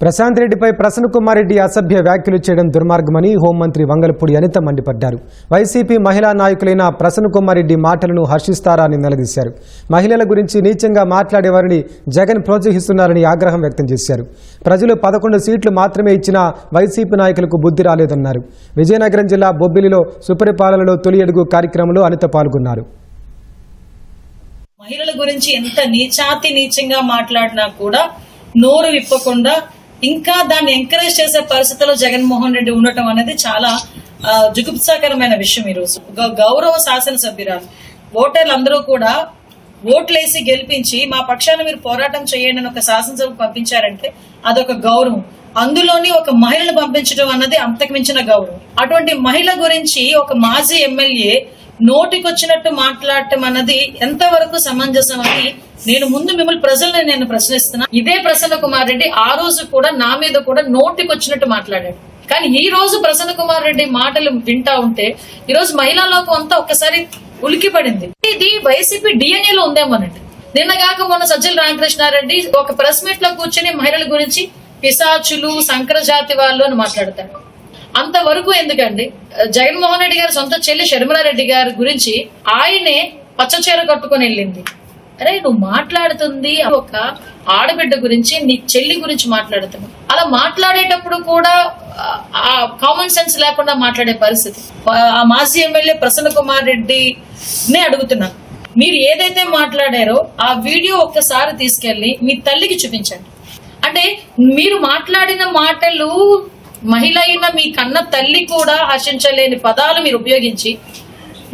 ప్రశాంత్ రెడ్డిపై ప్రసన్న కుమార్ రెడ్డి అసభ్య వ్యాఖ్యలు చేయడం దుర్మార్గమని హోంమంత్రి వంగలపూడి అనిత మండిపడ్డారు. వైసీపీ మహిళా నాయకులైన ప్రసన్న కుమార్ రెడ్డి మాటలను హర్షిస్తారా అని నిలదీశారు. మహిళల గురించి నీచంగా మాట్లాడేవారిని జగన్ ప్రోత్సహిస్తున్నారని ఆగ్రహం వ్యక్తం చేశారు. ప్రజలు పదకొండు సీట్లు మాత్రమే ఇచ్చిన వైసీపీ నాయకులకు బుద్ధి రాలేదన్నారు. విజయనగరం జిల్లా బొబ్బిలిలో సుపరిపాలనలో తొలి అడుగు కార్యక్రమంలో అనిత పాల్గొన్నారు. మహిళల గురించి ఎంత నీచాతి నీచంగా మాట్లాడినా కూడా నోరు విప్పకుండా ఇంకా దాన్ని ఎంకరేజ్ చేసే పరిస్థితిలో జగన్మోహన్ రెడ్డి ఉండటం అనేది చాలా జుగుప్సాకరమైన విషయం ఈరోజు. గ- గౌరవ శాసనసభ్యురాలు ఓటర్లు అందరూ కూడా ఓట్లేసి గెలిపించి మా పక్షాన మీరు పోరాటం చేయండి అని ఒక శాసనసభకు పంపించారంటే అదొక గౌరవం. అందులోని ఒక మహిళను పంపించడం అన్నది అంతకుమించిన గౌరవం. అటువంటి మహిళ గురించి ఒక మాజీ ఎమ్మెల్యే నోటికొచ్చినట్టు మాట్లాడటం అన్నది ఎంతవరకు సమంజసం అని నేను ముందు మిమ్మల్ని ప్రజల్ని నేను ప్రశ్నిస్తున్నా. ఇదే ప్రసన్న కుమార్ రెడ్డి ఆ రోజు కూడా నా మీద కూడా నోటికొచ్చినట్టు మాట్లాడాడు. కానీ ఈ రోజు ప్రసన్న కుమార్ రెడ్డి మాటలు వింటా ఉంటే ఈ రోజు మహిళా లోకం అంతా ఒక్కసారి ఉలికి పడింది ఇది వైసీపీ డిఎన్ఏ లో ఉందేమోనండి నిన్నగాక మొన్న సజ్జల రామకృష్ణారెడ్డి ఒక ప్రెస్ మీట్లో కూర్చొని మహిళల గురించి పిశాచులు సంకరజాతి వాళ్ళు అని మాట్లాడతారు. అంతవరకు ఎందుకండి? జగన్మోహన్ రెడ్డి గారి సొంత చెల్లి షర్మిలారెడ్డి గారి గురించి ఆయనే పచ్చచీర కట్టుకొని వెళ్ళింది. అరే నువ్వు మాట్లాడుతుంది ఒక ఆడబిడ్డ గురించి నీ చెల్లి గురించి మాట్లాడుతున్నావు. అలా మాట్లాడేటప్పుడు కూడా ఆ కామన్ సెన్స్ లేకుండా మాట్లాడే పరిస్థితి. ఆ మాజీ ఎమ్మెల్యే ప్రసన్న కుమార్ రెడ్డినే అడుగుతున్నాను మీరు ఏదైతే మాట్లాడారో ఆ వీడియో ఒక్కసారి తీసుకెళ్ళి మీ తల్లికి చూపించండి. అంటే మీరు మాట్లాడిన మాటలు మహిళ అయిన మీ కన్న తల్లి కూడా హర్షించలేని పదాలు మీరు ఉపయోగించి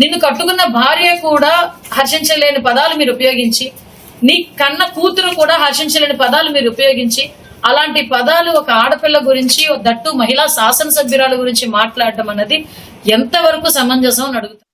నిన్ను కట్టుకున్న భార్య కూడా హర్షించలేని పదాలు మీరు ఉపయోగించి నీ కన్న కూతురు కూడా హర్షించలేని పదాలు మీరు ఉపయోగించి అలాంటి పదాలు ఒక ఆడపిల్ల గురించి దట్టు మహిళా శాసనసభ్యురాల గురించి మాట్లాడటం అన్నది ఎంతవరకు సమంజసం అని అడుగుతాను